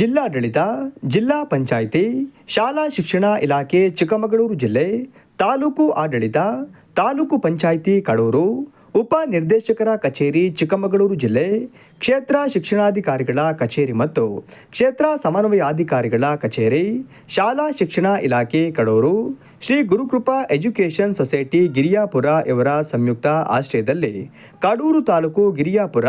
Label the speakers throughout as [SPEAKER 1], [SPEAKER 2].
[SPEAKER 1] ಜಿಲ್ಲಾಡಳಿತ ಜಿಲ್ಲಾ ಪಂಚಾಯಿತಿ ಶಾಲಾ ಶಿಕ್ಷಣ ಇಲಾಖೆ ಚಿಕ್ಕಮಗಳೂರು ಜಿಲ್ಲೆ ತಾಲೂಕು ಆಡಳಿತ ತಾಲೂಕು ಪಂಚಾಯಿತಿ ಕಡೂರು ಉಪ ನಿರ್ದೇಶಕರ ಕಚೇರಿ, ಚಿಕ್ಕಮಗಳೂರು ಜಿಲ್ಲೆ. ಕ್ಷೇತ್ರ ಶಿಕ್ಷಣಾಧಿಕಾರಿಗಳ ಕಚೇರಿ ಮತ್ತು ಕ್ಷೇತ್ರ ಸಮನ್ವಯಾಧಿಕಾರಿಗಳ ಕಚೇರಿ, ಶಾಲಾ ಶಿಕ್ಷಣ ಇಲಾಖೆ, ಕಡೂರು. ಶ್ರೀ ಗುರುಕೃಪಾ ಎಜುಕೇಷನ್ ಸೊಸೈಟಿ ಗಿರಿಯಾಪುರ ಇವರ ಸಂಯುಕ್ತ ಆಶ್ರಯದಲ್ಲಿ ಕಡೂರು ತಾಲೂಕು ಗಿರಿಯಾಪುರ,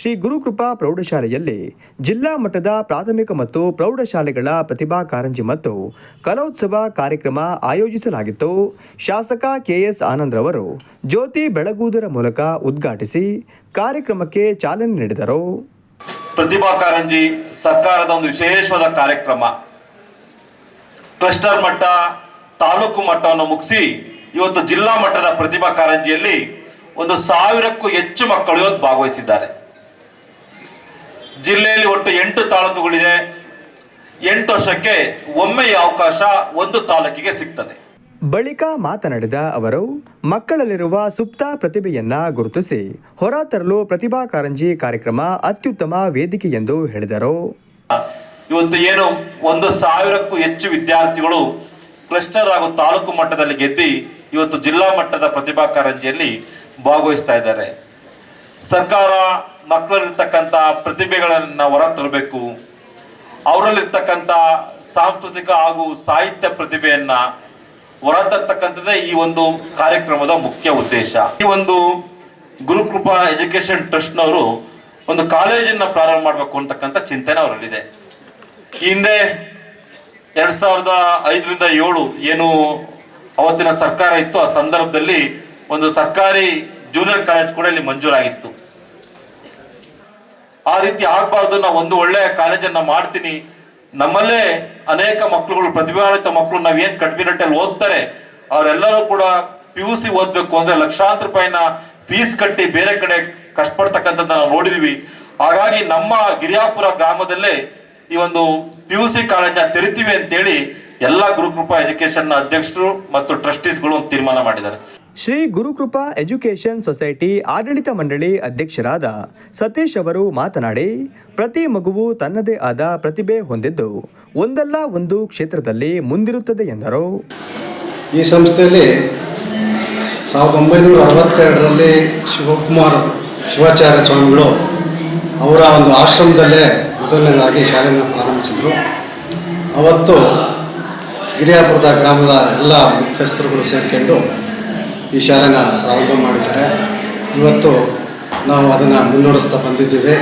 [SPEAKER 1] ಶ್ರೀ ಗುರುಕೃಪಾ ಪ್ರೌಢಶಾಲೆಯಲ್ಲಿ ಜಿಲ್ಲಾ ಮಟ್ಟದ ಪ್ರಾಥಮಿಕ ಮತ್ತು ಪ್ರೌಢಶಾಲೆಗಳ ಪ್ರತಿಭಾ ಕಾರಂಜಿ ಮತ್ತು ಕಲೋತ್ಸವ ಕಾರ್ಯಕ್ರಮ ಆಯೋಜಿಸಲಾಗಿತ್ತು. ಶಾಸಕ ಕೆಎಸ್ ಆನಂದ್ರವರು ಜ್ಯೋತಿ ಬೆಳಗುವುದರ ಮೂಲಕ ಉದ್ಘಾಟಿಸಿ ಕಾರ್ಯಕ್ರಮಕ್ಕೆ ಚಾಲನೆ ನೀಡಿದರು.
[SPEAKER 2] ಪ್ರತಿಭಾ ಕಾರಂಜಿ ಸರ್ಕಾರದ ಒಂದು ವಿಶೇಷವಾದ ಕಾರ್ಯಕ್ರಮ. ಕ್ಲಸ್ಟರ್ ಮಟ್ಟ, ತಾಲೂಕು ಮಟ್ಟವನ್ನು ಮುಗಿಸಿ ಇವತ್ತು ಜಿಲ್ಲಾ ಮಟ್ಟದ ಪ್ರತಿಭಾ ಕಾರಂಜಿಯಲ್ಲಿ ಒಂದು ಸಾವಿರಕ್ಕೂ ಹೆಚ್ಚು ಮಕ್ಕಳು ಇವತ್ತು ಭಾಗವಹಿಸಿದ್ದಾರೆ. ಜಿಲ್ಲೆಯಲ್ಲಿ ಒಟ್ಟು ಎಂಟು ತಾಲೂಕುಗಳಿದೆ. ಎಂಟು ವರ್ಷಕ್ಕೆ ಒಮ್ಮೆ ಅವಕಾಶ ಒಂದು ತಾಲೂಕಿಗೆ ಸಿಗ್ತದೆ.
[SPEAKER 1] ಬಳಿಕ ಮಾತನಾಡಿದ ಅವರು, ಮಕ್ಕಳಲ್ಲಿರುವ ಸುಪ್ತ ಪ್ರತಿಭೆಯನ್ನ ಗುರುತಿಸಿ ಹೊರತರಲು ಪ್ರತಿಭಾ ಕಾರಂಜಿ ಕಾರ್ಯಕ್ರಮ ಅತ್ಯುತ್ತಮ ವೇದಿಕೆ ಎಂದು ಹೇಳಿದರು.
[SPEAKER 2] ಇವತ್ತು ಏನು ಒಂದು ಸಾವಿರಕ್ಕೂ ಹೆಚ್ಚು ವಿದ್ಯಾರ್ಥಿಗಳು ಕ್ಲಸ್ಟರ್ ಹಾಗೂ ತಾಲೂಕು ಮಟ್ಟದಲ್ಲಿ ಗೆದ್ದಿ ಇವತ್ತು ಜಿಲ್ಲಾ ಮಟ್ಟದ ಪ್ರತಿಭಾ ಕಾರಂಜಿಯಲ್ಲಿ ಭಾಗವಹಿಸ್ತಾ ಇದ್ದಾರೆ. ಸರ್ಕಾರ ಮಕ್ಕಳಲ್ಲಿರ್ತಕ್ಕಂಥ ಪ್ರತಿಭೆಗಳನ್ನು ಹೊರ ತರಬೇಕು. ಅವರಲ್ಲಿರ್ತಕ್ಕಂಥ ಸಾಂಸ್ಕೃತಿಕ ಹಾಗೂ ಸಾಹಿತ್ಯ ಪ್ರತಿಭೆಯನ್ನ ಹೊರತರ್ತಕ್ಕಂಥದ್ದೇ ಈ ಒಂದು ಕಾರ್ಯಕ್ರಮದ ಮುಖ್ಯ ಉದ್ದೇಶ. ಈ ಒಂದು ಗುರುಕೃಪಾ ಎಜುಕೇಶನ್ ಟ್ರಸ್ಟ್ನವರು ಒಂದು ಕಾಲೇಜನ್ನ ಪ್ರಾರಂಭ ಮಾಡಬೇಕು ಅಂತಕ್ಕಂಥ ಚಿಂತನೆ ಅವರಲ್ಲಿದೆ. ಹಿಂದೆ ಎರಡ್ ಸಾವಿರದ ಐದರಿಂದ ಏಳು ಏನು ಅವತ್ತಿನ ಸರ್ಕಾರ ಇತ್ತು, ಆ ಸಂದರ್ಭದಲ್ಲಿ ಒಂದು ಸರ್ಕಾರಿ ಜೂನಿಯರ್ ಕಾಲೇಜ್ ಕೂಡ ಇಲ್ಲಿ ಮಂಜೂರಾಗಿತ್ತು. ಆ ರೀತಿ ಆಗ್ಬಾರ್ದು, ನಾ ಒಂದು ಒಳ್ಳೆಯ ಕಾಲೇಜನ್ನ ಮಾಡ್ತೀನಿ ನಮ್ಮಲ್ಲೇ ಅನೇಕ ಮಕ್ಕಳುಗಳು, ಪ್ರತಿಭಾನ್ವಿತ ಮಕ್ಕಳು ನಾವ್ ಏನ್ ಕಡ್ಬಿನಟ್ಟಲ್ಲಿ ಓದ್ತಾರೆ, ಅವರೆಲ್ಲರೂ ಕೂಡ ಪಿ ಯು ಸಿ ಓದ್ಬೇಕು ಅಂದ್ರೆ ಲಕ್ಷಾಂತರ ರೂಪಾಯಿನ ಫೀಸ್ ಕಟ್ಟಿ ಬೇರೆ ಕಡೆ ಕಷ್ಟಪಡ್ತಕ್ಕಂಥದ್ದು ನಾವು ನೋಡಿದೀವಿ. ಹಾಗಾಗಿ ನಮ್ಮ ಗಿರಿಯಾಪುರ ಗ್ರಾಮದಲ್ಲೇ ಈ ಒಂದು ಪಿ ಯು ಸಿ ಕಾಲೇಜ್ನ ತೆರಿತೀವಿ ಅಂತೇಳಿ ಎಲ್ಲ ಗುರುಕೃಪಾ ಎಜುಕೇಶನ್ ಅಧ್ಯಕ್ಷರು ಮತ್ತು ಟ್ರಸ್ಟೀಸ್ಗಳು ತೀರ್ಮಾನ ಮಾಡಿದ್ದಾರೆ.
[SPEAKER 1] ಶ್ರೀ ಗುರುಕೃಪಾ ಎಜುಕೇಷನ್ ಸೊಸೈಟಿ ಆಡಳಿತ ಮಂಡಳಿ ಅಧ್ಯಕ್ಷರಾದ ಸತೀಶ್ ಅವರು ಮಾತನಾಡಿ, ಪ್ರತಿ ಮಗುವು ತನ್ನದೇ ಆದ ಪ್ರತಿಭೆ ಹೊಂದಿದ್ದು ಒಂದಲ್ಲ ಒಂದು ಕ್ಷೇತ್ರದಲ್ಲಿ ಮುಂದಿರುತ್ತದೆ ಎಂದರು.
[SPEAKER 3] ಈ ಸಂಸ್ಥೆಯಲ್ಲಿ ಸಾವಿರದ ಒಂಬೈನೂರ ಅರವತ್ತೆರಡರಲ್ಲಿ ಶಿವಕುಮಾರ್ ಶಿವಾಚಾರ್ಯ ಸ್ವಾಮಿಗಳು ಅವರ ಒಂದು ಆಶ್ರಮದಲ್ಲೇ ಮೊದಲನೇದಾಗಿ ಶಾಲೆಯನ್ನು ಪ್ರಾರಂಭಿಸಿದರು. ಅವತ್ತು ಗಿರಿಯಾಪುರದ ಗ್ರಾಮದ ಎಲ್ಲ ಮುಖ್ಯಸ್ಥರುಗಳು ಸೇರಿಕೊಂಡು ಈ ಶಾಲೆನ ಪ್ರಾರಂಭ ಮಾಡಿದ್ದಾರೆ. ಇವತ್ತು ನಾವು ಅದನ್ನು ಮುನ್ನಡೆಸ್ತಾ ಬಂದಿದ್ದೀವಿ.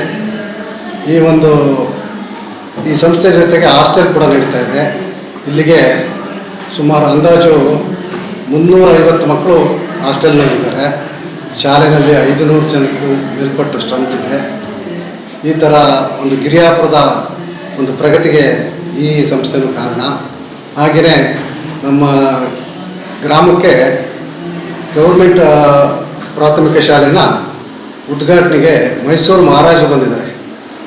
[SPEAKER 3] ಈ ಒಂದು, ಈ ಸಂಸ್ಥೆ ಜೊತೆಗೆ ಹಾಸ್ಟೆಲ್ ಕೂಡ ನಡೀತಾ ಇದೆ. ಇಲ್ಲಿಗೆ ಸುಮಾರು ಅಂದಾಜು ಮುನ್ನೂರ ಐವತ್ತು ಮಕ್ಕಳು ಹಾಸ್ಟೆಲ್ನಲ್ಲಿದ್ದಾರೆ. ಶಾಲೆಯಲ್ಲಿ ಐದು ನೂರು ಜನಕ್ಕೂ ಮೇಲ್ಪಟ್ಟು ಸ್ಟ್ರೆಂತ್ ಇದೆ. ಈ ಥರ ಒಂದು ಗಿರಿಯಾಪುರದ ಒಂದು ಪ್ರಗತಿಗೆ ಈ ಸಂಸ್ಥೆನೂ ಕಾರಣ. ಹಾಗೆಯೇ ನಮ್ಮ ಗ್ರಾಮಕ್ಕೆ ಗೌರ್ಮೆಂಟ್ ಪ್ರಾಥಮಿಕ ಶಾಲೆನ ಉದ್ಘಾಟನೆಗೆ ಮೈಸೂರು ಮಹಾರಾಜರು ಬಂದಿದ್ದಾರೆ.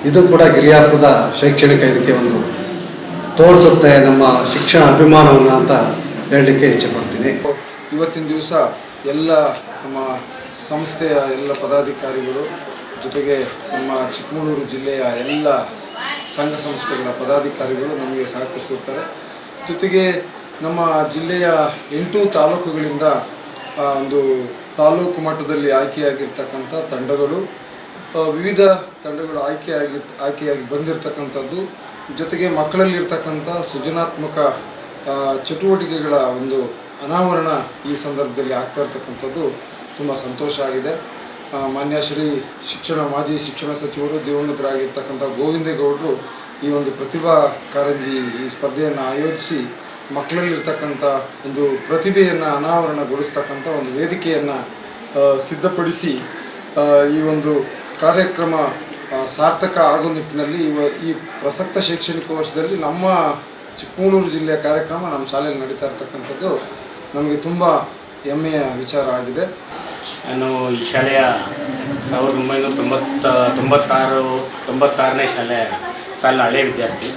[SPEAKER 3] ಇದು ಕೂಡ ಗಿರಿಯಾಪುರದ ಶೈಕ್ಷಣಿಕ ಇದಕ್ಕೆ ಒಂದು ತೋರಿಸುತ್ತೆ ನಮ್ಮ ಶಿಕ್ಷಣ ಅಭಿಮಾನವನ್ನು ಅಂತ ಹೇಳಲಿಕ್ಕೆ ಇಚ್ಛೆ ಪಡ್ತೀನಿ
[SPEAKER 4] ಇವತ್ತಿನ ದಿವಸ ಎಲ್ಲ ನಮ್ಮ ಸಂಸ್ಥೆಯ ಎಲ್ಲ ಪದಾಧಿಕಾರಿಗಳು ಜೊತೆಗೆ ನಮ್ಮ ಚಿಕ್ಕಮಗಳೂರು ಜಿಲ್ಲೆಯ ಎಲ್ಲ ಸಂಘ ಸಂಸ್ಥೆಗಳ ಪದಾಧಿಕಾರಿಗಳು ನಮಗೆ ಸಹಕರಿಸುತ್ತಾರೆ. ಜೊತೆಗೆ ನಮ್ಮ ಜಿಲ್ಲೆಯ ಎಂಟು ತಾಲೂಕುಗಳಿಂದ ಒಂದು ತಾಲೂಕು ಮಟ್ಟದಲ್ಲಿ ಆಯ್ಕೆಯಾಗಿರ್ತಕ್ಕಂಥ ತಂಡಗಳು ವಿವಿಧ ತಂಡಗಳು ಆಯ್ಕೆಯಾಗಿ ಆಯ್ಕೆಯಾಗಿ ಬಂದಿರತಕ್ಕಂಥದ್ದು, ಜೊತೆಗೆ ಮಕ್ಕಳಲ್ಲಿರ್ತಕ್ಕಂಥ ಸೃಜನಾತ್ಮಕ ಚಟುವಟಿಕೆಗಳ ಒಂದು ಅನಾವರಣ ಈ ಸಂದರ್ಭದಲ್ಲಿ ಆಗ್ತಾ ಇರ್ತಕ್ಕಂಥದ್ದು ತುಂಬ ಸಂತೋಷ ಆಗಿದೆ. ಮಾನ್ಯ ಶ್ರೀ ಶಿಕ್ಷಣ, ಮಾಜಿ ಶಿಕ್ಷಣ ಸಚಿವರು ದಿವಂಗತರಾಗಿರ್ತಕ್ಕಂಥ ಗೋವಿಂದೇಗೌಡರು ಈ ಒಂದು ಪ್ರತಿಭಾ ಕಾರಂಜಿ ಈ ಸ್ಪರ್ಧೆಯನ್ನು ಆಯೋಜಿಸಿ ಮಕ್ಕಳಲ್ಲಿರ್ತಕ್ಕಂಥ ಒಂದು ಪ್ರತಿಭೆಯನ್ನು ಅನಾವರಣಗೊಳಿಸ್ತಕ್ಕಂಥ ಒಂದು ವೇದಿಕೆಯನ್ನು ಸಿದ್ಧಪಡಿಸಿ ಈ ಒಂದು ಕಾರ್ಯಕ್ರಮ ಸಾರ್ಥಕ ಆಗೋ ನಿಟ್ಟಿನಲ್ಲಿ ಇವ, ಈ ಪ್ರಸಕ್ತ ಶೈಕ್ಷಣಿಕ ವರ್ಷದಲ್ಲಿ ನಮ್ಮ ಚಿಕ್ಕಮಗಳೂರು ಜಿಲ್ಲೆಯ ಕಾರ್ಯಕ್ರಮ ನಮ್ಮ ಶಾಲೆಯಲ್ಲಿ ನಡೀತಾ ಇರ್ತಕ್ಕಂಥದ್ದು ನಮಗೆ ತುಂಬ ಹೆಮ್ಮೆಯ ವಿಚಾರ ಆಗಿದೆ.
[SPEAKER 5] ನಾನು ಈ ಶಾಲೆಯ ಸಾವಿರದ ಒಂಬೈನೂರ ತೊಂಬತ್ತ, ತೊಂಬತ್ತಾರು, ತೊಂಬತ್ತಾರನೇ ಶಾಲೆ ಸಾಲ ಹಳೆಯ ವಿದ್ಯಾರ್ಥಿ.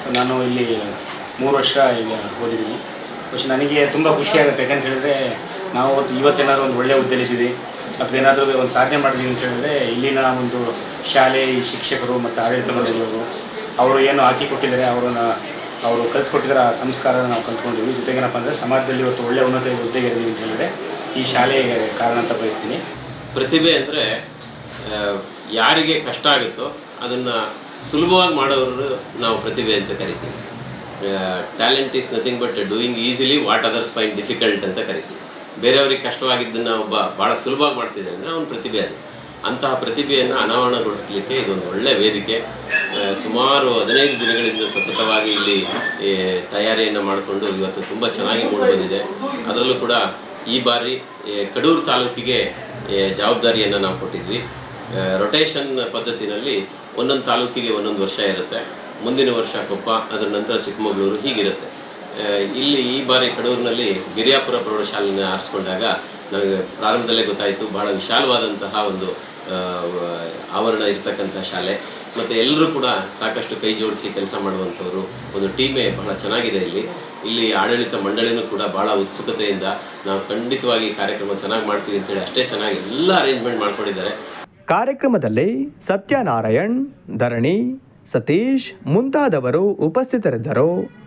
[SPEAKER 5] ಸೊ ನಾನು ಇಲ್ಲಿ ಮೂರು ವರ್ಷ ಈಗ ಓದಿದ್ದೀನಿ. ಖುಷಿ ನನಗೆ ತುಂಬ ಖುಷಿಯಾಗುತ್ತೆ ಯಾಕಂತ ಹೇಳಿದ್ರೆ, ನಾವು ಇವತ್ತೇನಾದರೂ ಒಂದು ಒಳ್ಳೆಯ ಹುದ್ದೆಲಿದ್ದೀವಿ ಅಥವಾ ಏನಾದರೂ ಒಂದು ಸಾಧನೆ ಮಾಡಿದ್ವಿ ಅಂತ ಹೇಳಿದ್ರೆ, ಇಲ್ಲಿನ ಒಂದು ಶಾಲೆ ಶಿಕ್ಷಕರು ಮತ್ತು ಆಡಳಿತ ಮಂಡಳಿಯವರು ಅವರು ಏನು ಹಾಕಿ ಕೊಟ್ಟಿದ್ದಾರೆ, ಅವರನ್ನು ಅವರು ಕಲಿಸ್ಕೊಟ್ಟಿದ್ದಾರೆ, ಆ ಸಂಸ್ಕಾರನ ನಾವು ಕಲ್ತ್ಕೊಂಡಿದ್ವಿ ಜೊತೆಗೆ ಏನಪ್ಪ ಅಂದರೆ, ಸಮಾಜದಲ್ಲಿ ಇವತ್ತು ಒಳ್ಳೆಯ ಉನ್ನತ ಹುದ್ದೆಗೆ ಇದ್ದೀವಿ ಅಂತ ಹೇಳಿದ್ರೆ, ಈ ಶಾಲೆಗೆ ಕಾರಣ ಅಂತ ಬಯಸ್ತೀನಿ.
[SPEAKER 6] ಪ್ರತಿಭೆ ಅಂದರೆ ಯಾರಿಗೆ ಕಷ್ಟ ಆಗುತ್ತೋ ಅದನ್ನು ಸುಲಭವಾಗಿ ಮಾಡೋರು ನಾವು ಪ್ರತಿಭೆ ಅಂತ ಕರಿತೀವಿ. Talent is nothing but doing easily what others find difficult ಅಂತ ಕರಿತೀವಿ. ಬೇರೆಯವ್ರಿಗೆ ಕಷ್ಟವಾಗಿದ್ದನ್ನು ಒಬ್ಬ ಭಾಳ ಸುಲಭವಾಗಿ ಮಾಡ್ತಿದ್ದಾನೆ ಅಂದರೆ ಅವನ ಪ್ರತಿಭೆ ಅದು. ಅಂತಹ ಪ್ರತಿಭೆಯನ್ನು ಅನಾವರಣಗೊಳಿಸಲಿಕ್ಕೆ ಇದೊಂದು ಒಳ್ಳೆಯ ವೇದಿಕೆ. ಸುಮಾರು ಹದಿನೈದು ದಿನಗಳಿಂದ ಸತತವಾಗಿ ಇಲ್ಲಿ ತಯಾರಿಯನ್ನು ಮಾಡಿಕೊಂಡು ಇವತ್ತು ತುಂಬ ಚೆನ್ನಾಗಿ ಮೂಡಿಬಂದಿದೆ ಅದರಲ್ಲೂ ಕೂಡ ಈ ಬಾರಿ ಕಡೂರು ತಾಲೂಕಿಗೆ ಜವಾಬ್ದಾರಿಯನ್ನು ನಾವು ಕೊಟ್ಟಿದ್ವಿ. ರೊಟೇಷನ್ ಪದ್ಧತಿನಲ್ಲಿ ಒಂದೊಂದು ತಾಲೂಕಿಗೆ ಒಂದೊಂದು ವರ್ಷ ಇರುತ್ತೆ. ಮುಂದಿನ ವರ್ಷ ಕೊಪ್ಪ, ಅದರ ನಂತರ ಚಿಕ್ಕಮಗಳೂರು ಹೀಗಿರುತ್ತೆ. ಇಲ್ಲಿ ಈ ಬಾರಿ ಕಡೂರಿನಲ್ಲಿ ಗಿರಿಯಾಪುರ ಪ್ರೌಢಶಾಲೆನ ಆರಿಸ್ಕೊಂಡಾಗ ನಮಗೆ ಪ್ರಾರಂಭದಲ್ಲೇ ಗೊತ್ತಾಯಿತು, ಬಹಳ ವಿಶಾಲವಾದಂತಹ ಒಂದು ಆವರಣ ಇರತಕ್ಕಂಥ ಶಾಲೆ. ಮತ್ತು ಎಲ್ಲರೂ ಕೂಡ ಸಾಕಷ್ಟು ಕೈ ಜೋಡಿಸಿ ಕೆಲಸ ಮಾಡುವಂಥವ್ರು, ಒಂದು ಟೀಮೇ ಬಹಳ ಚೆನ್ನಾಗಿದೆ ಇಲ್ಲಿ. ಇಲ್ಲಿ ಆಡಳಿತ ಮಂಡಳಿನೂ ಕೂಡ ಭಾಳ ಉತ್ಸುಕತೆಯಿಂದ ನಾವು ಖಂಡಿತವಾಗಿ ಕಾರ್ಯಕ್ರಮ ಚೆನ್ನಾಗಿ ಮಾಡ್ತೀವಿ ಅಂತೇಳಿ ಅಷ್ಟೇ ಚೆನ್ನಾಗಿ ಎಲ್ಲ ಅರೇಂಜ್ಮೆಂಟ್ ಮಾಡ್ಕೊಂಡಿದ್ದಾರೆ.
[SPEAKER 1] ಕಾರ್ಯಕ್ರಮದಲ್ಲಿ ಸತ್ಯನಾರಾಯಣ್, ಧರಣಿ ಸತೀಶ್ ಮುಂತಾದವರು ಉಪಸ್ಥಿತರಿದ್ದರು.